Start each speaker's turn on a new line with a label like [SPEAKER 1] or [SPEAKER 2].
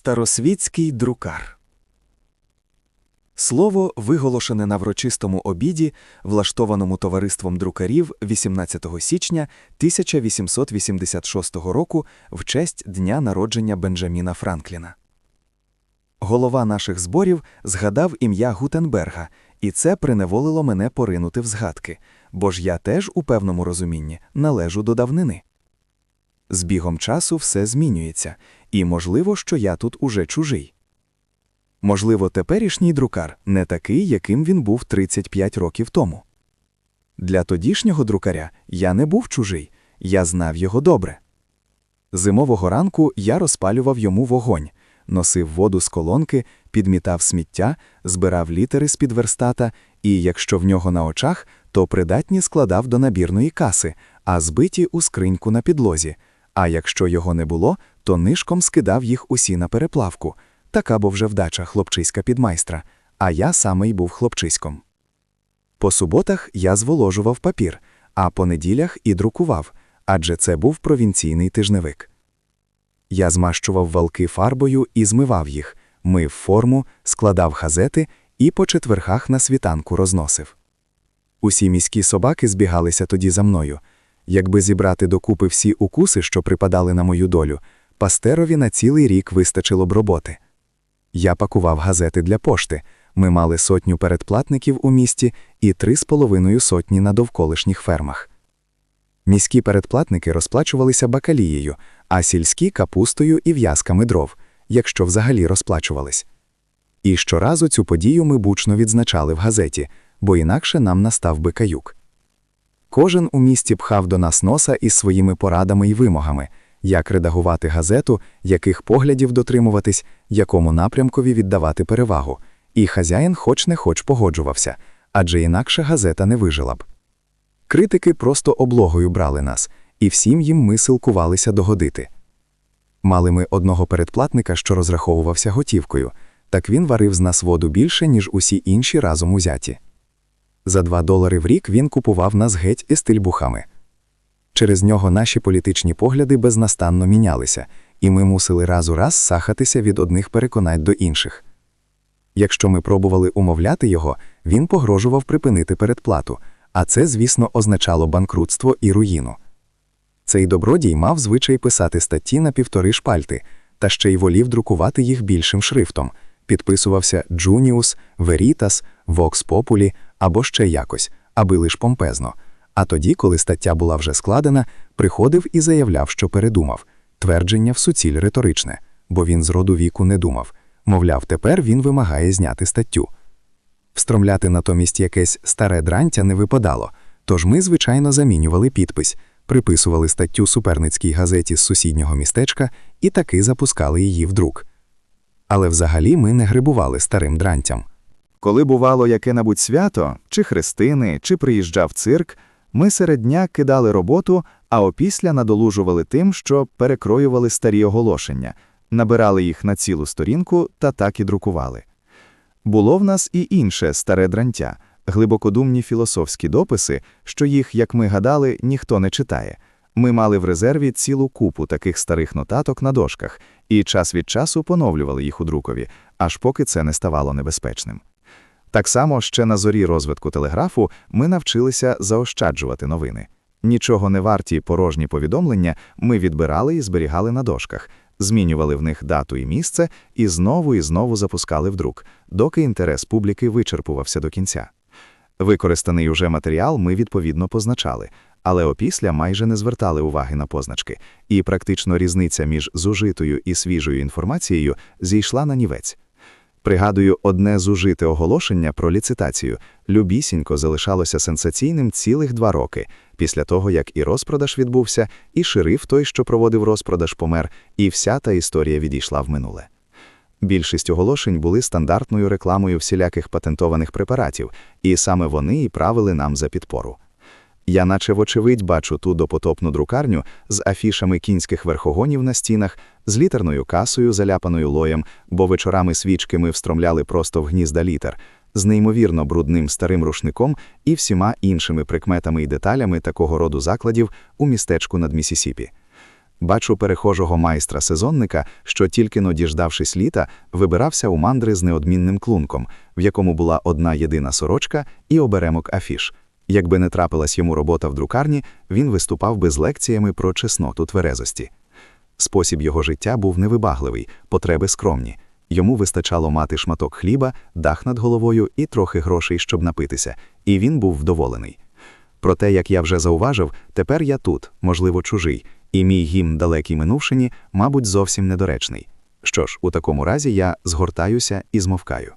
[SPEAKER 1] Старосвітський друкар. Слово виголошене на врочистому обіді, влаштованому товариством друкарів 18 січня 1886 року в честь дня народження Бенджаміна Франкліна. Голова наших зборів згадав ім'я Гутенберга, і це приневолило мене поринути в згадки, бо ж я теж у певному розумінні належу до давнини. З бігом часу все змінюється, і можливо, що я тут уже чужий. Можливо, теперішній друкар не такий, яким він був 35 років тому. Для тодішнього друкаря я не був чужий, я знав його добре. Зимового ранку я розпалював йому вогонь, носив воду з колонки, підмітав сміття, збирав літери з під верстата і, якщо в нього на очах, то придатні складав до набірної каси, а збиті у скриньку на підлозі. А якщо його не було, то нишком скидав їх усі на переплавку. Така бо вже вдача хлопчиська підмайстра, а я саме й був хлопчиськом. По суботах я зволожував папір, а по неділях і друкував, адже це був провінційний тижневик. Я змащував валки фарбою і змивав їх, мив форму, складав газети і по четверхах на світанку розносив. Усі міські собаки збігалися тоді за мною. Якби зібрати докупи всі укуси, що припадали на мою долю, пастерові на цілий рік вистачило б роботи. Я пакував газети для пошти. Ми мали сотню передплатників у місті і три з половиною сотні на довколишніх фермах. Міські передплатники розплачувалися бакалією, а сільські капустою і в'язками дров, якщо взагалі розплачувались. І щоразу цю подію ми бучно відзначали в газеті, бо інакше нам настав би каюк. Кожен у місті пхав до нас носа із своїми порадами і вимогами, як редагувати газету, яких поглядів дотримуватись, якому напрямкові віддавати перевагу, і хазяїн хоч не хоч погоджувався, адже інакше газета не вижила б. Критики просто облогою брали нас, і всім їм ми силкувалися догодити. Мали ми одного передплатника, що розраховувався готівкою, так він варив з нас воду більше, ніж усі інші разом узяті. За два долари в рік він купував нас геть із тильбухами. Через нього наші політичні погляди безнастанно мінялися, і ми мусили раз у раз сахатися від одних переконань до інших. Якщо ми пробували умовляти його, він погрожував припинити передплату, а це, звісно, означало банкрутство і руїну. Цей добродій мав звичай писати статті на півтори шпальти, та ще й волів друкувати їх більшим шрифтом, підписувався Джуніус, Верітас, Вокс Популі або ще якось, аби лиш помпезно. А тоді, коли стаття була вже складена, приходив і заявляв, що передумав твердження в суціль риторичне, бо він з роду віку не думав. Мовляв, тепер він вимагає зняти статтю. Встромляти натомість якесь старе дрантя не випадало, тож ми, звичайно, замінювали підпис, приписували статтю суперницькій газеті з сусіднього містечка і таки запускали її в друк. Але взагалі ми не грибували старим дрантям.
[SPEAKER 2] Коли бувало яке-небудь свято, чи хрестини, чи приїжджав цирк, ми серед дня кидали роботу, а опісля надолужували тим, що перекроювали старі оголошення, набирали їх на цілу сторінку та так і друкували. Було в нас і інше старе дрантя, глибокодумні філософські дописи, що їх, як ми гадали, ніхто не читає. Ми мали в резерві цілу купу таких старих нотаток на дошках і час від часу поновлювали їх у друкові, аж поки це не ставало небезпечним. Так само ще на зорі розвитку телеграфу ми навчилися заощаджувати новини. Нічого не варті порожні повідомлення ми відбирали і зберігали на дошках, змінювали в них дату і місце і знову і знову запускали в друк, доки інтерес публіки вичерпувався до кінця. Використаний уже матеріал ми відповідно позначали, але опісля майже не звертали уваги на позначки, і практично різниця між зужитою і свіжою інформацією зійшла на нівець. Пригадую, одне зужите оголошення про ліцитацію любісінько залишалося сенсаційним цілих два роки, після того як і розпродаж відбувся, і шериф той, що проводив розпродаж, помер, і вся та історія відійшла в минуле. Більшість оголошень були стандартною рекламою всіляких патентованих препаратів, і саме вони і правили нам за підпору. Я, наче вочевидь, бачу ту допотопну друкарню з афішами кінських верхогонів на стінах, з літерною касою, заляпаною лоєм, бо вечорами свічки ми встромляли просто в гнізда літер, з неймовірно брудним старим рушником і всіма іншими прикметами і деталями такого роду закладів у містечку над Місісіпі. Бачу перехожого майстра-сезонника, що тільки но діждавшись літа, вибирався у мандри з неодмінним клунком, в якому була одна єдина сорочка і оберемок афіш. Якби не трапилась йому робота в друкарні, він виступав би з лекціями про чесноту тверезості. Спосіб його життя був невибагливий, потреби скромні. Йому вистачало мати шматок хліба, дах над головою і трохи грошей, щоб напитися, і він був вдоволений. Проте, як я вже зауважив, тепер я тут, можливо, чужий, і мій гімн далекій минувшині, мабуть, зовсім недоречний. Що ж, у такому разі я згортаюся і змовкаю.